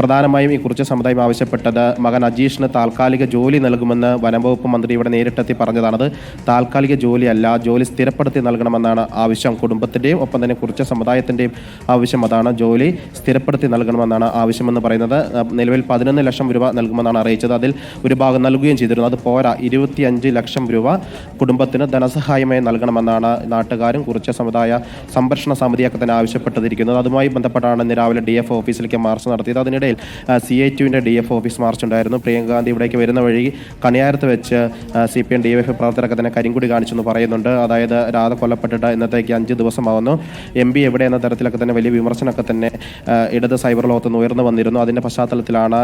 പ്രധാനമായും ഈ കുറിച്ച് സമുദായം ആവശ്യപ്പെട്ടത് മകൻ അജീഷിന് താൽക്കാലിക ജോലി നൽകുമെന്ന് വനംവകുപ്പ് മന്ത്രി ഇവിടെ നേരിട്ടെത്തി പറഞ്ഞതാണത്. താൽക്കാലിക ജോലിയല്ല ജോലി സ്ഥിരപ്പെടുത്തി നൽകണമെന്നാണ് ആവശ്യം. കുടുംബത്തിന്റെയും ഒപ്പം തന്നെ കുറിച്ച സമുദായത്തിന്റെയും ആവശ്യം അതാണ്. ജോലി സ്ഥിരപ്പെടുത്തി നൽകണമെന്നാണ് ആവശ്യമെന്ന് പറയുന്നത്. നിലവിൽ പതിനൊന്ന് ലക്ഷം രൂപ നൽകുമെന്നാണ് അറിയിച്ചത്. അതിൽ ഒരു ഭാഗം നൽകുകയും ചെയ്തിരുന്നു. അത് പോരാ. ഇരുപത്തിയഞ്ച് ലക്ഷം രൂപ കുടുംബത്തിന് ധനസഹായമായി നൽകണമെന്നാണ് നാട്ടുകാരും കുറിച്ച സമുദായ സംരക്ഷണ സമിതിയൊക്കെ തന്നെ ആവശ്യപ്പെട്ടിരിക്കുന്നത്. അതുമായി ബന്ധപ്പെട്ടാണ് ഇന്ന് രാവിലെ ഡി എഫ് ഓഫീസിലേക്ക് മാർച്ച് നടത്തിയത്. അതിനിടയിൽ സി ഐ ടുവിന്റെ ഡി എഫ് ഓഫീസ് മാർച്ച് ഉണ്ടായിരുന്നു. പ്രിയങ്ക ഗാന്ധി ഇവിടേക്ക് വരുന്ന വഴി കണിയാരത്ത് വെച്ച് C P M D F പ്രവർത്തകരൊക്കെ തന്നെ കരിങ്കുടി കാണിച്ചെന്ന് പറയുന്നുണ്ട്. അതായത് രാധ കൊല്ലപ്പെട്ടിട്ട് ഇന്നത്തേക്ക് അഞ്ച് ദിവസമാവുന്നു. എം പി എവിടെ എന്ന തരത്തിലൊക്കെ തന്നെ വലിയ വിമർശനമൊക്കെ തന്നെ ഇടത് സൈബർ ലോകത്ത് ഉയർന്നു വന്നിരുന്നു. അതിന്റെ പശ്ചാത്തലത്തിലാണ്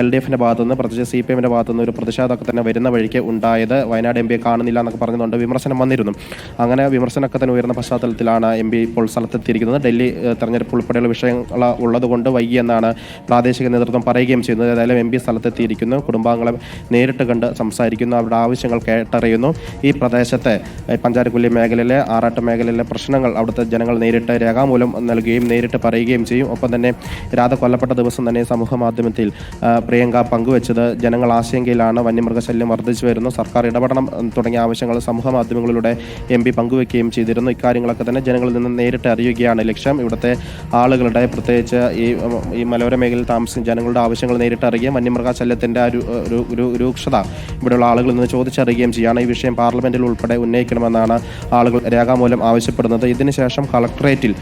എൽ ഡി എഫിന്റെ ഭാഗത്തുനിന്ന് പ്രത്യേകിച്ച് സി പി എമ്മിന്റെ ഭാഗത്തുനിന്ന് ഒരു പ്രതിഷേധമൊക്കെ തന്നെ വരുന്ന വഴിക്ക് ഉണ്ടായത് വയനാട് എം പിയെ കാണുന്നില്ല എന്നൊക്കെ പറഞ്ഞുകൊണ്ട് വിമർശനം വന്നിരുന്നു. അങ്ങനെ വിമർശനമൊക്കെ തന്നെ ഉയർന്ന പശ്ചാത്തലത്തിലാണ് എം പി ഇപ്പോൾ സ്ഥലത്തെത്തിയിരിക്കുന്നത്. ഡൽഹി തെരഞ്ഞെടുപ്പ് ഉൾപ്പെടെയുള്ള വിഷയങ്ങൾ ഉള്ളതുകൊണ്ട് വൈകിയെന്നാണ് പ്രാദേശിക നേതൃത്വം പറയുകയും ചെയ്യുന്നത് ഏതായാലും എം പി സ്ഥലത്തെത്തിയിരിക്കുന്നു. കുടുംബാംഗങ്ങളെ നേരിട്ട് കണ്ട് സംസാരിക്കുന്നു. അവരുടെ ആവശ്യങ്ങൾ കേട്ടറിയുന്നു. ഈ പ്രദേശത്തെ പഞ്ചാരക്കുല്ലി മേഖലയിലെ ആറാട്ട് മേഖലയിലെ പ്രശ്നങ്ങൾ അവിടുത്തെ ജനങ്ങൾ നേരിട്ട് രേഖാമൂലം നൽകുകയും നേരിട്ട് പറയുകയും ചെയ്യും. ഒപ്പം തന്നെ രാധ കൊല്ലപ്പെട്ട ദിവസം തന്നെ സമൂഹ മാധ്യമത്തിൽ പ്രിയങ്ക പങ്കുവച്ചത് ജനങ്ങൾ ആശങ്കയിലാണ് വന്യമൃഗശല്യം വർദ്ധിച്ചു വരുന്നു. സർക്കാർ ഇടപെടണം തുടങ്ങിയ ആവശ്യങ്ങൾ സമൂഹ മാധ്യമങ്ങളിലൂടെ എം പി പങ്കുവെക്കുകയും ചെയ്തിരുന്നു. ഇക്കാര്യങ്ങളൊക്കെ തന്നെ ജനങ്ങളിൽ നിന്ന് നേരിട്ട് അറിയുകയാണ് ലക്ഷ്യം. ഇവിടുത്തെ ആളുകളുടെ പ്രത്യേകിച്ച് ഈ ഈ ഈ മലയോര മേഖലയിൽ താമസിക്കുന്ന ജനങ്ങളുടെ ആവശ്യങ്ങൾ നേരിട്ടറിയുകയും വന്യമൃഗശല്യത്തിന്റെ ഒരു രൂക്ഷത ഇവിടെയുള്ള ആളുകളിൽ നിന്ന് ചോദിച്ചറിയുകയും ചെയ്യാണ്. ഈ വിഷയം പാർലമെന്റിൽ ഉൾപ്പെടെ ഉന്നയിക്കണമെന്നാണ് ആളുകൾ രേഖാമൂലം ആവശ്യപ്പെടുന്നത്. ഇതിനുശേഷം കളക്ടറേറ്റിൽ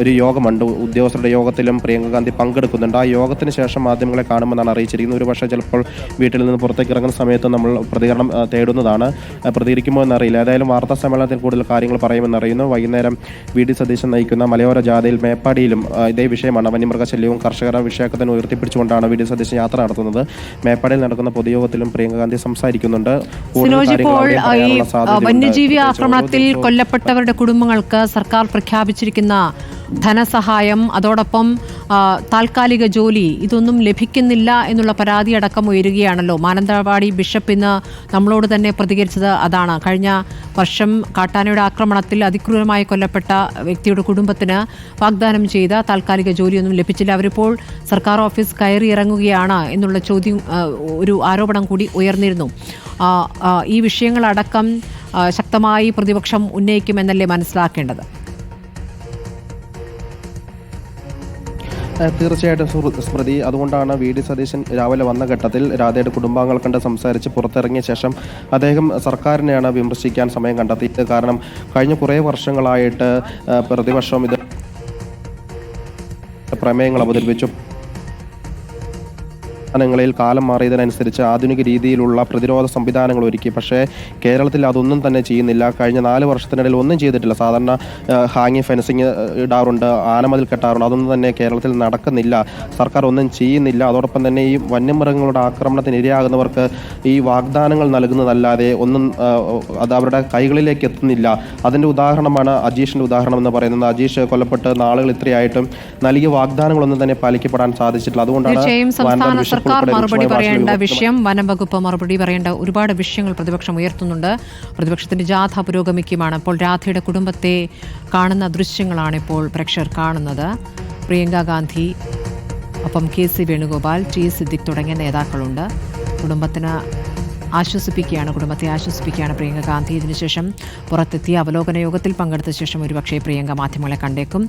ഒരു യോഗമുണ്ട്. ഉദ്യോഗസ്ഥരുടെ യോഗത്തിലും പ്രിയങ്ക ഗാന്ധി പങ്കെടുക്കുന്നുണ്ട്. ആ യോഗത്തിന് ശേഷം മാധ്യമങ്ങളെ കാണുമെന്നാണ് അറിയിച്ചിരിക്കുന്നത്. ഒരു പക്ഷേ ചിലപ്പോൾ വീട്ടിൽ നിന്ന് പുറത്തേക്ക് ഇറങ്ങുന്ന സമയത്ത് നമ്മൾ പ്രതികരണം തേടുന്നതാണ് പ്രതികരിക്കുമോ എന്നറിയില്ല. ഏതായാലും വാർത്താ സമ്മേളനത്തിൽ കൂടുതൽ കാര്യങ്ങൾ പറയുമെന്നറിയുന്നു. വൈകുന്നേരം വി. ഡി. സതീശൻ നയിക്കുന്ന മലയോര ജാഥയിൽ മേപ്പാടിയിലും ഇതേ വിഷയമാണ് വന്യമൃഗശല്യവും കർഷകരുടെ വിഷയമൊക്കെ തന്നെ ഉയർത്തിപ്പിടിച്ചുകൊണ്ടാണ് വി ഡി സതീശൻ യാത്ര നടത്തുന്നത്. മേപ്പാടിയിൽ നടക്കുന്ന പൊതുയോഗത്തിലും പ്രിയങ്ക ഗാന്ധി സംസാരിക്കുന്നുണ്ട്. വന്യജീവി ആക്രമണത്തിൽ കൊല്ലപ്പെട്ടവരുടെ കുടുംബങ്ങൾക്ക് സർക്കാർ പ്രഖ്യാപിച്ചിരിക്കുന്ന ധനസഹായം അതോടൊപ്പം താൽക്കാലിക ജോലി ഇതൊന്നും ലഭിക്കുന്നില്ല എന്നുള്ള പരാതി അടക്കം ഉയരുകയാണല്ലോ. മാനന്തവാടി ബിഷപ്പ് ഇന്ന് നമ്മളോട് തന്നെ പ്രതികരിച്ചത് അതാണ്. കഴിഞ്ഞ വർഷം കാട്ടാനയുടെ ആക്രമണത്തിൽ അതിക്രൂരമായി കൊല്ലപ്പെട്ട വ്യക്തിയുടെ കുടുംബത്തിന് വാഗ്ദാനം ചെയ്ത താൽക്കാലിക ജോലിയൊന്നും ലഭിച്ചില്ല. അവരിപ്പോൾ സർക്കാർ ഓഫീസ് കയറി ഇറങ്ങുകയാണ് എന്നുള്ള ചോദ്യം ഒരു ആരോപണം കൂടി ഉയർന്നിരുന്നു. ഈ വിഷയങ്ങളടക്കം ശക്തമായി പ്രതിപക്ഷം ഉന്നയിക്കുമെന്നല്ലേ മനസ്സിലാക്കേണ്ടത്? തീർച്ചയായിട്ടും സ്മൃതി. അതുകൊണ്ടാണ് വി ഡി സതീശൻ രാവിലെ വന്ന ഘട്ടത്തിൽ രാധയുടെ കുടുംബാംഗങ്ങൾ കണ്ട് സംസാരിച്ച് പുറത്തിറങ്ങിയ ശേഷം അദ്ദേഹം സർക്കാരിനെയാണ് വിമർശിക്കാൻ സമയം കണ്ടെത്തിയത്. കാരണം കഴിഞ്ഞ കുറേ വർഷങ്ങളായിട്ട് പ്രതിപക്ഷം ഇത് പ്രമേയങ്ങൾ അവതരിപ്പിച്ചു. സംസ്ഥാനങ്ങളിൽ കാലം മാറിയതിനനുസരിച്ച് ആധുനിക രീതിയിലുള്ള പ്രതിരോധ സംവിധാനങ്ങൾ ഒരുക്കി. പക്ഷേ കേരളത്തിൽ അതൊന്നും തന്നെ ചെയ്യുന്നില്ല. കഴിഞ്ഞ നാല് വർഷത്തിനിടയിൽ ഒന്നും ചെയ്തിട്ടില്ല. സാധാരണ ഹാങ്ങി ഫെൻസിങ് ഇടാറുണ്ട്. ആനമതിൽ കെട്ടാറുണ്ട്. അതൊന്നും തന്നെ കേരളത്തിൽ നടക്കുന്നില്ല. സർക്കാർ ഒന്നും ചെയ്യുന്നില്ല. അതോടൊപ്പം തന്നെ ഈ വന്യമൃഗങ്ങളുടെ ആക്രമണത്തിന് ഇരയാകുന്നവർക്ക് ഈ വാഗ്ദാനങ്ങൾ നൽകുന്നതല്ലാതെ ഒന്നും അത് അവരുടെ കൈകളിലേക്ക് എത്തുന്നില്ല. അതിന്റെ ഉദാഹരണമാണ് അജീഷിന്റെ ഉദാഹരണം എന്ന് പറയുന്നത്. അജീഷ് കൊല്ലപ്പെട്ട് നാളുകൾ ഇത്രയായിട്ടും നൽകിയ വാഗ്ദാനങ്ങളൊന്നും തന്നെ പാലിക്കപ്പെടാൻ സാധിച്ചിട്ടില്ല. അതുകൊണ്ടാണ് സർക്കാർ മറുപടി പറയേണ്ട വിഷയം വനം വകുപ്പ് മറുപടി പറയേണ്ട ഒരുപാട് വിഷയങ്ങൾ പ്രതിപക്ഷം ഉയർത്തുന്നുണ്ട്. പ്രതിപക്ഷത്തിന്റെ ജാഥ പുരോഗമിക്കുമാണ്. അപ്പോൾ രാധയുടെ കുടുംബത്തെ കാണുന്ന ദൃശ്യങ്ങളാണ് ഇപ്പോൾ പ്രേക്ഷകർ കാണുന്നത്. പ്രിയങ്ക ഗാന്ധി ഒപ്പം K C Venugopal T Siddique തുടങ്ങിയ നേതാക്കളുണ്ട്. കുടുംബത്തിന് ആശ്വസിപ്പിക്കുകയാണ് കുടുംബത്തെ ആശ്വസിപ്പിക്കുകയാണ് പ്രിയങ്ക ഗാന്ധി. ഇതിനുശേഷം പുറത്തെത്തിയ അവലോകന യോഗത്തിൽ പങ്കെടുത്ത ശേഷം ഒരുപക്ഷേ പ്രിയങ്ക മാധ്യമങ്ങളെ കണ്ടേക്കും.